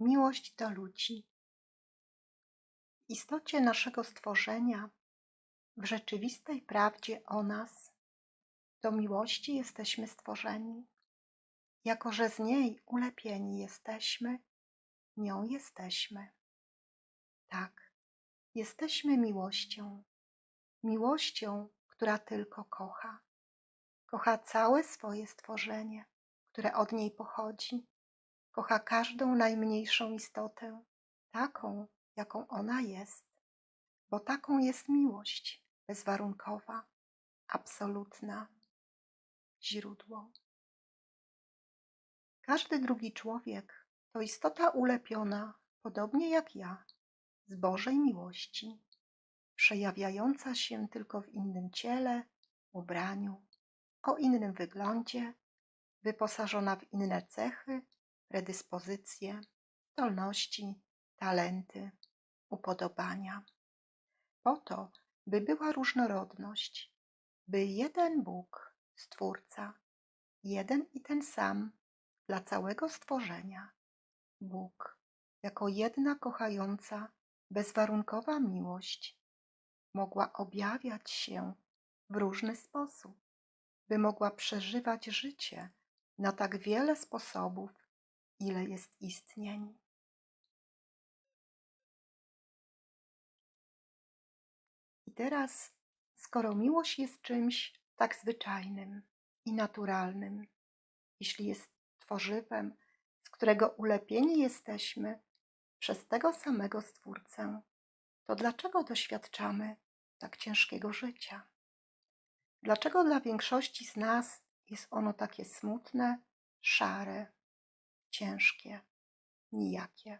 Miłość do ludzi. W istocie naszego stworzenia, w rzeczywistej prawdzie o nas, do miłości jesteśmy stworzeni. Jako że z niej ulepieni jesteśmy, nią jesteśmy. Tak, jesteśmy miłością. Miłością, która tylko kocha. Kocha całe swoje stworzenie, które od niej pochodzi. Kocha każdą najmniejszą istotę, taką, jaką ona jest, bo taką jest miłość bezwarunkowa, absolutna, źródło. Każdy drugi człowiek to istota ulepiona, podobnie jak ja, z Bożej miłości, przejawiająca się tylko w innym ciele, ubraniu, o innym wyglądzie, wyposażona w inne cechy, predyspozycje, zdolności, talenty, upodobania. Po to, by była różnorodność, by jeden Bóg, Stwórca, jeden i ten sam dla całego stworzenia, Bóg, jako jedna kochająca, bezwarunkowa miłość, mogła objawiać się w różny sposób, by mogła przeżywać życie na tak wiele sposobów, ile jest istnień. I teraz, skoro miłość jest czymś tak zwyczajnym i naturalnym, jeśli jest tworzywem, z którego ulepieni jesteśmy przez tego samego Stwórcę, to dlaczego doświadczamy tak ciężkiego życia? Dlaczego dla większości z nas jest ono takie smutne, szare, ciężkie, nijakie?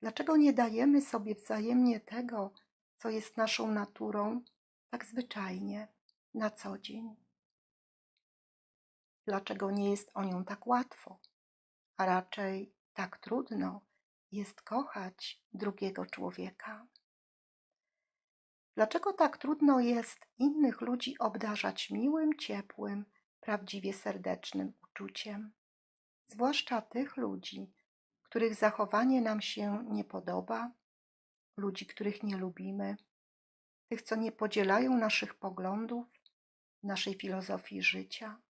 Dlaczego nie dajemy sobie wzajemnie tego, co jest naszą naturą, tak zwyczajnie, na co dzień? Dlaczego nie jest o nią tak łatwo, a raczej tak trudno jest kochać drugiego człowieka? Dlaczego tak trudno jest innych ludzi obdarzać miłym, ciepłym, prawdziwie serdecznym uczuciem? Zwłaszcza tych ludzi, których zachowanie nam się nie podoba, ludzi, których nie lubimy, tych, co nie podzielają naszych poglądów, naszej filozofii życia.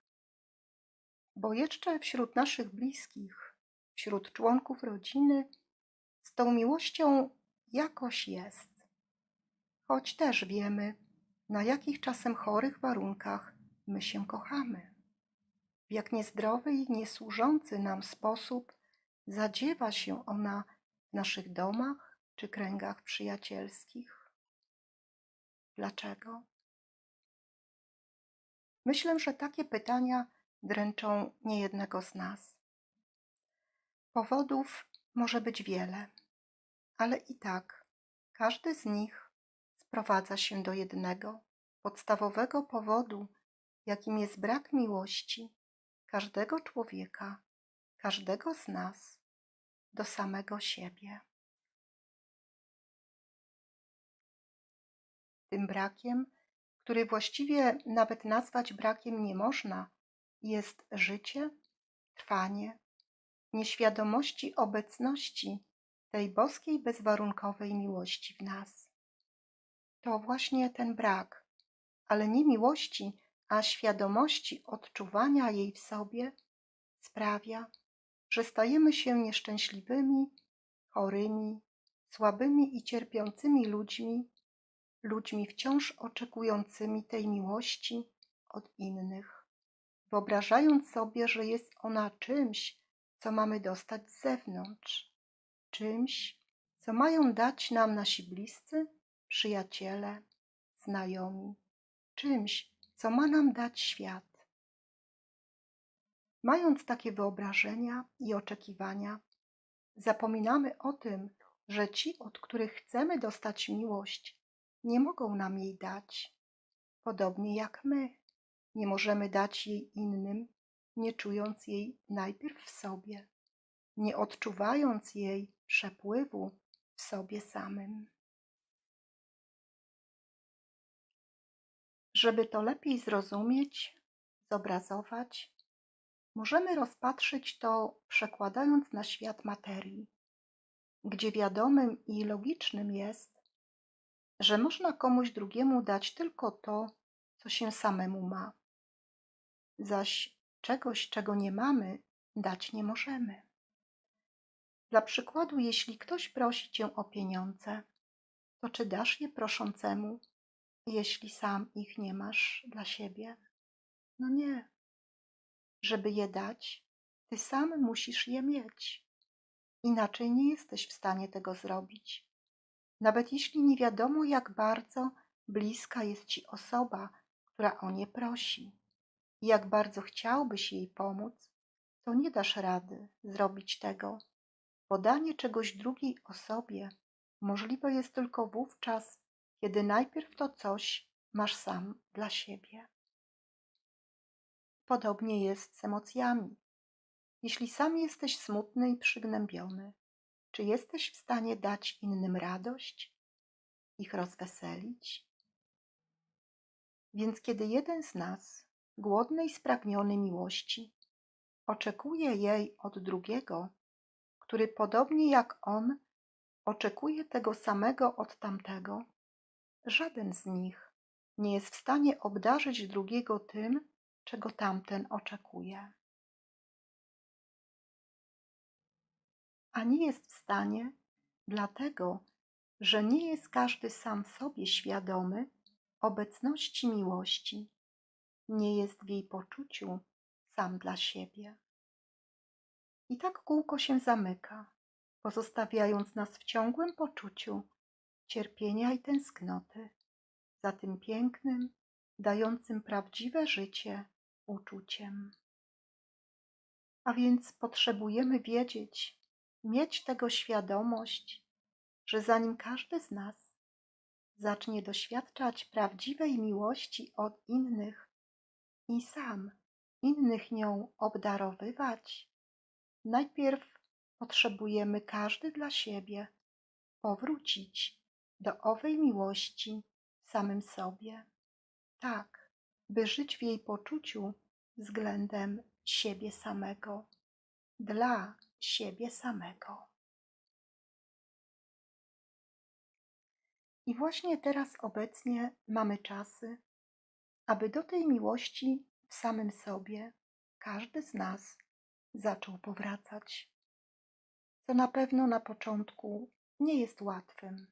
Bo jeszcze wśród naszych bliskich, wśród członków rodziny, z tą miłością jakoś jest choć też wiemy, na jakich czasem chorych warunkach my się kochamy. W jak niezdrowy i niesłużący nam sposób zadziewa się ona w naszych domach czy kręgach przyjacielskich. Dlaczego? Myślę, że takie pytania dręczą niejednego z nas. Powodów może być wiele, ale i tak każdy z nich sprowadza się do jednego podstawowego powodu, jakim jest brak miłości każdego człowieka, każdego z nas do samego siebie. Tym brakiem, który właściwie nawet nazwać brakiem nie można, jest życie, trwanie, nieświadomości obecności tej boskiej bezwarunkowej miłości w nas to właśnie ten brak, ale nie miłości, a świadomości odczuwania jej w sobie sprawia, że stajemy się nieszczęśliwymi, chorymi, słabymi i cierpiącymi ludźmi, ludźmi wciąż oczekującymi tej miłości od innych, wyobrażając sobie, że jest ona czymś, co mamy dostać z zewnątrz, czymś, co mają dać nam nasi bliscy przyjaciele, znajomi, czymś, co ma nam dać świat. Mając takie wyobrażenia i oczekiwania, zapominamy o tym, że ci, od których chcemy dostać miłość, nie mogą nam jej dać, podobnie jak my nie możemy dać jej innym, nie czując jej najpierw w sobie, nie odczuwając jej przepływu w sobie samym. Żeby to lepiej zrozumieć, zobrazować, Możemy rozpatrzyć to przekładając na świat materii, gdzie wiadomym i logicznym jest, że można komuś drugiemu dać tylko to, co się samemu ma, zaś czegoś, czego nie mamy, dać nie możemy. Dla przykładu, jeśli ktoś prosi cię o pieniądze, to czy dasz je proszącemu, jeśli sam ich nie masz dla siebie? No nie. Żeby je dać, ty sam musisz je mieć. Inaczej nie jesteś w stanie tego zrobić. Nawet jeśli nie wiadomo, jak bardzo bliska jest ci osoba, która o nie prosi, i jak bardzo chciałbyś jej pomóc, to nie dasz rady zrobić tego. Podanie czegoś drugiej osobie możliwe jest tylko wówczas, kiedy najpierw to coś masz sam dla siebie. Podobnie jest z emocjami. Jeśli sam jesteś smutny i przygnębiony, czy jesteś w stanie dać innym radość, ich rozweselić? Więc kiedy jeden z nas, głodny i spragniony miłości, oczekuje jej od drugiego, który podobnie jak on oczekuje tego samego od tamtego, żaden z nich nie jest w stanie obdarzyć drugiego tym, czego tamten oczekuje. A nie jest w stanie, dlatego, że nie jest każdy sam sobie świadomy obecności miłości, nie jest w jej poczuciu sam dla siebie. I tak kółko się zamyka, pozostawiając nas w ciągłym poczuciu cierpienia i tęsknoty za tym pięknym, dającym prawdziwe życie uczuciem. A więc potrzebujemy wiedzieć, mieć tego świadomość, że zanim każdy z nas zacznie doświadczać prawdziwej miłości od innych i sam innych nią obdarowywać, najpierw potrzebujemy każdy dla siebie powrócić do owej miłości samym sobie. Tak, by żyć w jej poczuciu względem siebie samego, dla siebie samego. I właśnie teraz obecnie mamy czasy, aby do tej miłości w samym sobie każdy z nas zaczął powracać, co na pewno na początku nie jest łatwym.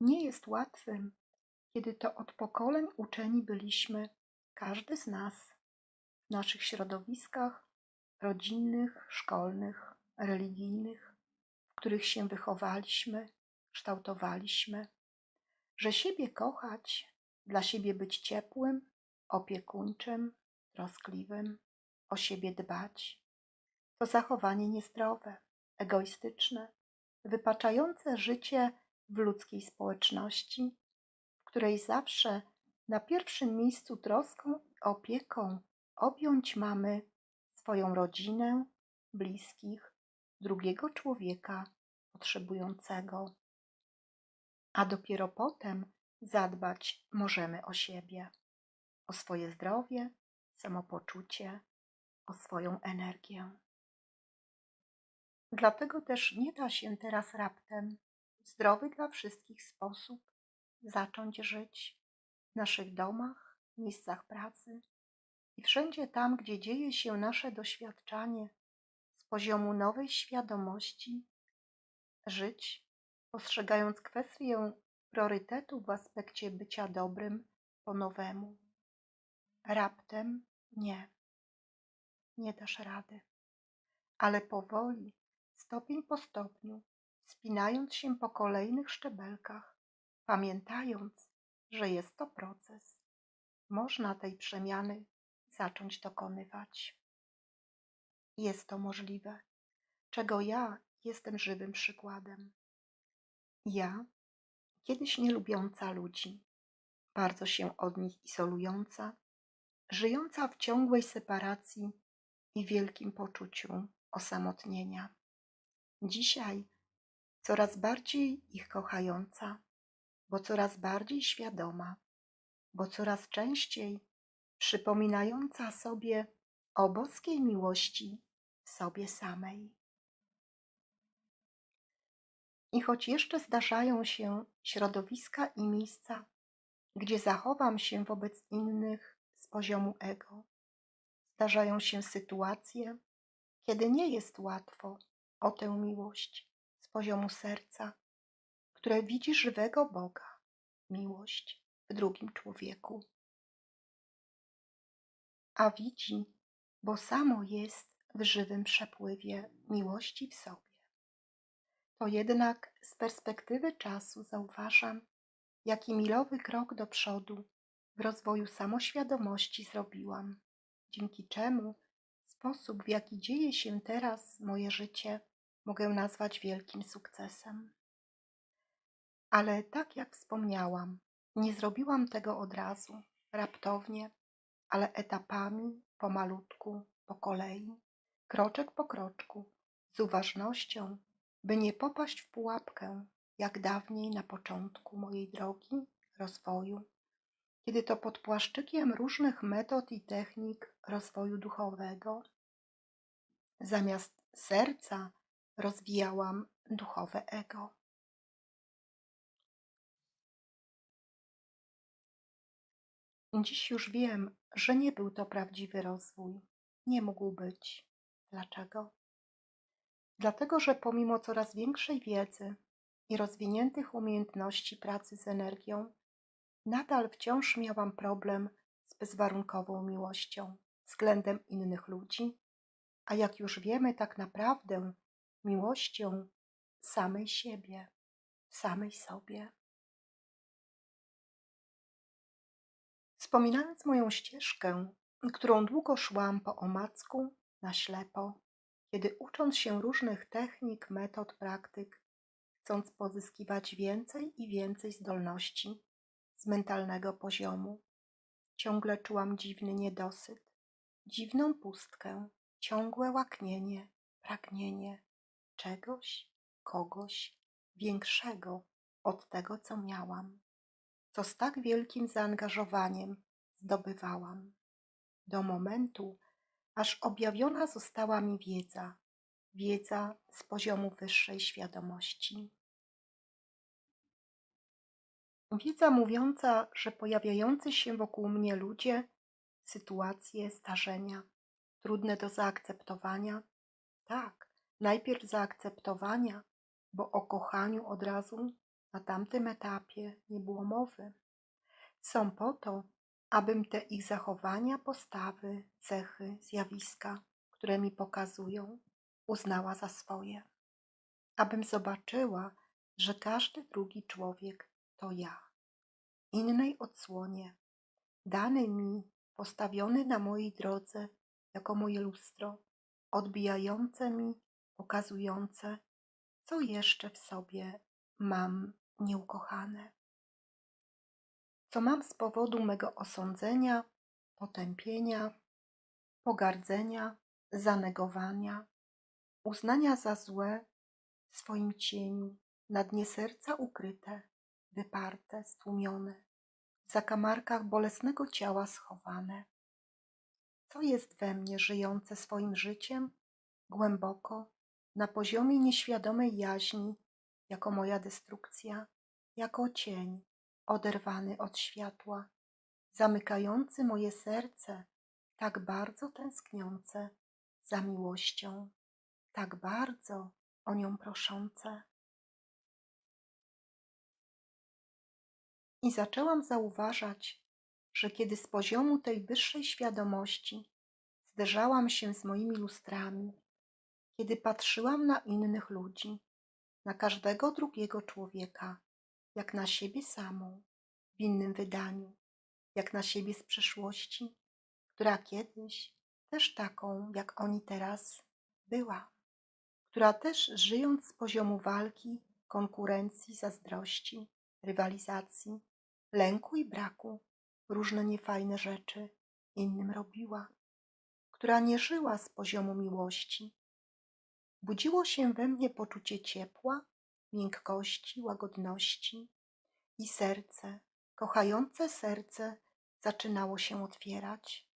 Nie jest łatwym, kiedy to od pokoleń uczeni byliśmy, każdy z nas, w naszych środowiskach rodzinnych, szkolnych, religijnych, w których się wychowaliśmy, kształtowaliśmy, że siebie kochać, dla siebie być ciepłym, opiekuńczym, troskliwym, o siebie dbać, to zachowanie niezdrowe, egoistyczne, wypaczające życie w ludzkiej społeczności, w której zawsze na pierwszym miejscu troską i opieką objąć mamy swoją rodzinę, bliskich, drugiego człowieka potrzebującego, a dopiero potem zadbać możemy o siebie, o swoje zdrowie, samopoczucie, o swoją energię. Dlatego też nie da się teraz raptem zdrowy dla wszystkich sposób zacząć żyć w naszych domach, miejscach pracy i wszędzie tam, gdzie dzieje się nasze doświadczanie z poziomu nowej świadomości, żyć, postrzegając kwestię priorytetu w aspekcie bycia dobrym po nowemu. Raptem nie, nie dasz rady, ale powoli, stopień po stopniu, spinając się po kolejnych szczebelkach, pamiętając, że jest to proces, można tej przemiany zacząć dokonywać. Jest to możliwe, czego ja jestem żywym przykładem. Ja, kiedyś nie lubiąca ludzi, bardzo się od nich izolująca, żyjąca w ciągłej separacji i wielkim poczuciu osamotnienia. Dzisiaj coraz bardziej ich kochająca, bo coraz bardziej świadoma, bo coraz częściej przypominająca sobie o boskiej miłości sobie samej. I choć jeszcze zdarzają się środowiska i miejsca, gdzie zachowam się wobec innych z poziomu ego, zdarzają się sytuacje, kiedy nie jest łatwo o tę miłość poziomu serca, które widzi żywego Boga, miłość w drugim człowieku. A widzi, bo samo jest w żywym przepływie miłości w sobie. To jednak z perspektywy czasu zauważam, jaki milowy krok do przodu w rozwoju samoświadomości zrobiłam, dzięki czemu sposób, w jaki dzieje się teraz moje życie, mogę nazwać wielkim sukcesem. Ale tak jak wspomniałam, nie zrobiłam tego od razu, raptownie, ale etapami, pomalutku, po kolei, kroczek po kroczku, z uważnością, by nie popaść w pułapkę, jak dawniej na początku mojej drogi rozwoju, kiedy to pod płaszczykiem różnych metod i technik rozwoju duchowego, zamiast serca rozwijałam duchowe ego. Dziś już wiem, że nie był to prawdziwy rozwój. Nie mógł być. Dlaczego? Dlatego, że pomimo coraz większej wiedzy i rozwiniętych umiejętności pracy z energią, nadal wciąż miałam problem z bezwarunkową miłością względem innych ludzi, a jak już wiemy, tak naprawdę miłością samej siebie, samej sobie. Wspominając moją ścieżkę, którą długo szłam po omacku, na ślepo, kiedy ucząc się różnych technik, metod, praktyk, chcąc pozyskiwać więcej i więcej zdolności z mentalnego poziomu, ciągle czułam dziwny niedosyt, dziwną pustkę, ciągłe łaknienie, pragnienie czegoś, kogoś większego od tego, co miałam co z tak wielkim zaangażowaniem zdobywałam, do momentu, aż objawiona została mi wiedza, wiedza z poziomu wyższej świadomości. Wiedza mówiąca, że pojawiający się wokół mnie ludzie, sytuacje starzenia, trudne do zaakceptowania, tak, najpierw zaakceptowania, bo o kochaniu od razu na tamtym etapie nie było mowy. Są po to, abym te ich zachowania, postawy, cechy, zjawiska, które mi pokazują, uznała za swoje. Abym zobaczyła, że każdy drugi człowiek to ja. Innej odsłonie, dany mi, postawiony na mojej drodze jako moje lustro, odbijające mi, pokazujące, co jeszcze w sobie mam nieukochane, co mam z powodu mego osądzenia, potępienia, pogardzenia, zanegowania, uznania za złe w swoim cieniu, na dnie serca ukryte, wyparte, stłumione, w zakamarkach bolesnego ciała schowane. Co jest we mnie żyjące swoim życiem głęboko, na poziomie nieświadomej jaźni jako moja destrukcja, jako cień oderwany od światła, zamykający moje serce, tak bardzo tęskniące za miłością, tak bardzo o nią proszące. I zaczęłam zauważać, że kiedy z poziomu tej wyższej świadomości zderzałam się z moimi lustrami, kiedy patrzyłam na innych ludzi, na każdego drugiego człowieka, jak na siebie samą, w innym wydaniu, jak na siebie z przeszłości, która kiedyś też taką, jak oni teraz, była, która też żyjąc z poziomu walki, konkurencji, zazdrości, rywalizacji, lęku i braku, różne niefajne rzeczy innym robiła, która nie żyła z poziomu miłości, budziło się we mnie poczucie ciepła, miękkości, łagodności i serce, kochające serce zaczynało się otwierać.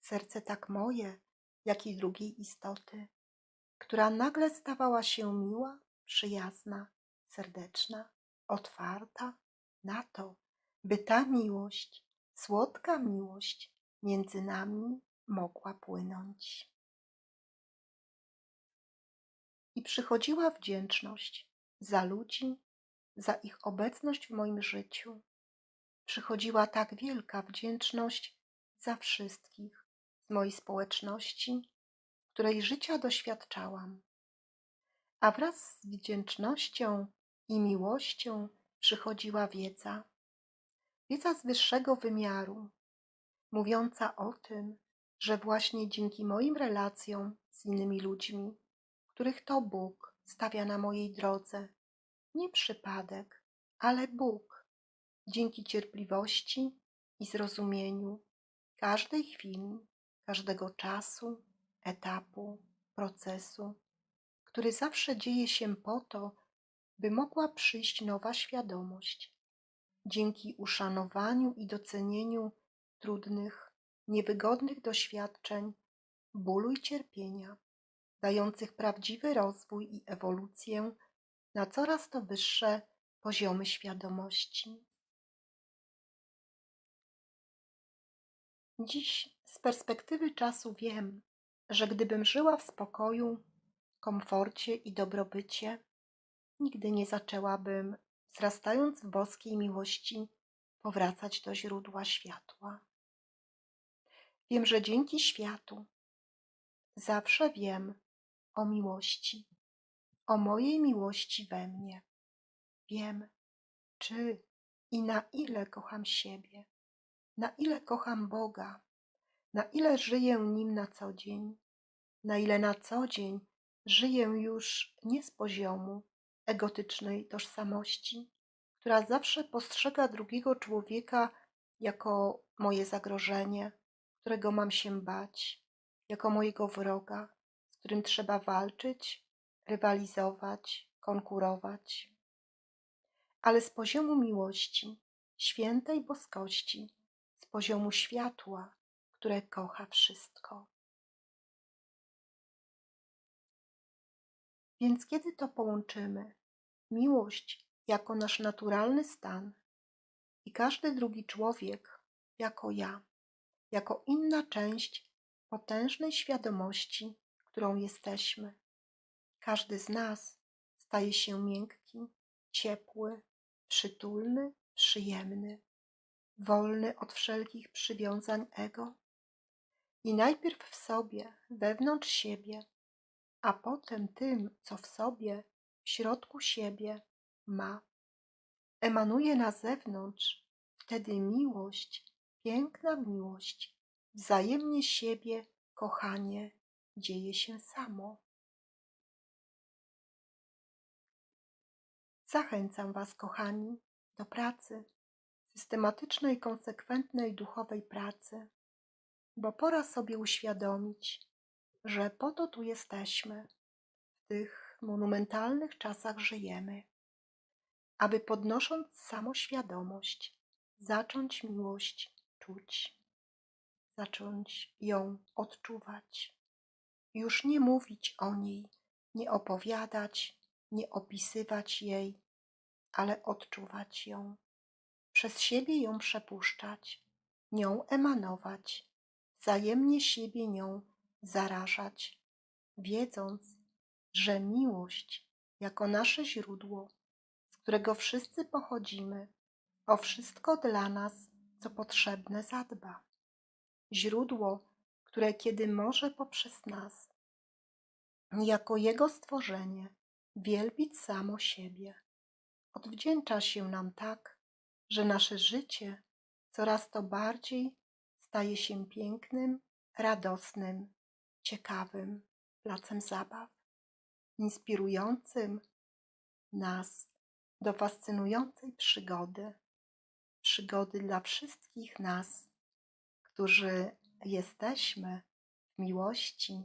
Serce tak moje, jak i drugiej istoty, która nagle stawała się miła, przyjazna, serdeczna, otwarta na to, by ta miłość, słodka miłość między nami mogła płynąć. I przychodziła wdzięczność za ludzi, za ich obecność w moim życiu. Przychodziła tak wielka wdzięczność za wszystkich z mojej społeczności, której życia doświadczałam. A wraz z wdzięcznością i miłością przychodziła wiedza, wiedza z wyższego wymiaru, mówiąca o tym, że właśnie dzięki moim relacjom z innymi ludźmi, których to Bóg stawia na mojej drodze, nie przypadek, ale Bóg, dzięki cierpliwości i zrozumieniu każdej chwili, każdego czasu, etapu, procesu, który zawsze dzieje się po to, by mogła przyjść nowa świadomość. Dzięki uszanowaniu i docenieniu trudnych, niewygodnych doświadczeń, bólu i cierpienia, dających prawdziwy rozwój i ewolucję na coraz to wyższe poziomy świadomości. Dziś z perspektywy czasu wiem, że gdybym żyła w spokoju, komforcie i dobrobycie, nigdy nie zaczęłabym, wzrastając w boskiej miłości, powracać do źródła światła. Wiem, że dzięki światu zawsze wiem o miłości, o mojej miłości we mnie. Wiem, czy i na ile kocham siebie, na ile kocham Boga, na ile żyję Nim na co dzień, na ile na co dzień żyję już nie z poziomu egotycznej tożsamości, która zawsze postrzega drugiego człowieka jako moje zagrożenie, którego mam się bać, jako mojego wroga, którym trzeba walczyć, rywalizować, konkurować. Ale z poziomu miłości, świętej boskości, z poziomu światła, które kocha wszystko. Więc kiedy to połączymy, miłość jako nasz naturalny stan i każdy drugi człowiek jako ja, jako inna część potężnej świadomości, którą jesteśmy, każdy z nas staje się miękki, ciepły, przytulny, przyjemny, wolny od wszelkich przywiązań ego. I najpierw w sobie, wewnątrz siebie, a potem tym, co w sobie, w środku siebie ma. Emanuje na zewnątrz, wtedy miłość, piękna miłość, wzajemnie siebie, kochanie, dzieje się samo. Zachęcam Was, kochani, do pracy, systematycznej, konsekwentnej duchowej pracy, bo pora sobie uświadomić, że po to tu jesteśmy, w tych monumentalnych czasach żyjemy, aby podnosząc samoświadomość, zacząć miłość czuć, zacząć ją odczuwać, już nie mówić o niej, nie opowiadać, nie opisywać jej, ale odczuwać ją, przez siebie ją przepuszczać, nią emanować, wzajemnie siebie nią zarażać, wiedząc, że miłość jako nasze źródło, z którego wszyscy pochodzimy, o wszystko dla nas, co potrzebne, zadba. Źródło, które kiedy może poprzez nas, jako Jego stworzenie, wielbić samo siebie. Odwdzięcza się nam tak, że nasze życie coraz to bardziej staje się pięknym, radosnym, ciekawym placem zabaw, inspirującym nas do fascynującej przygody, przygody dla wszystkich nas, którzy jesteśmy w miłości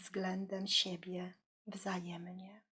względem siebie wzajemnie.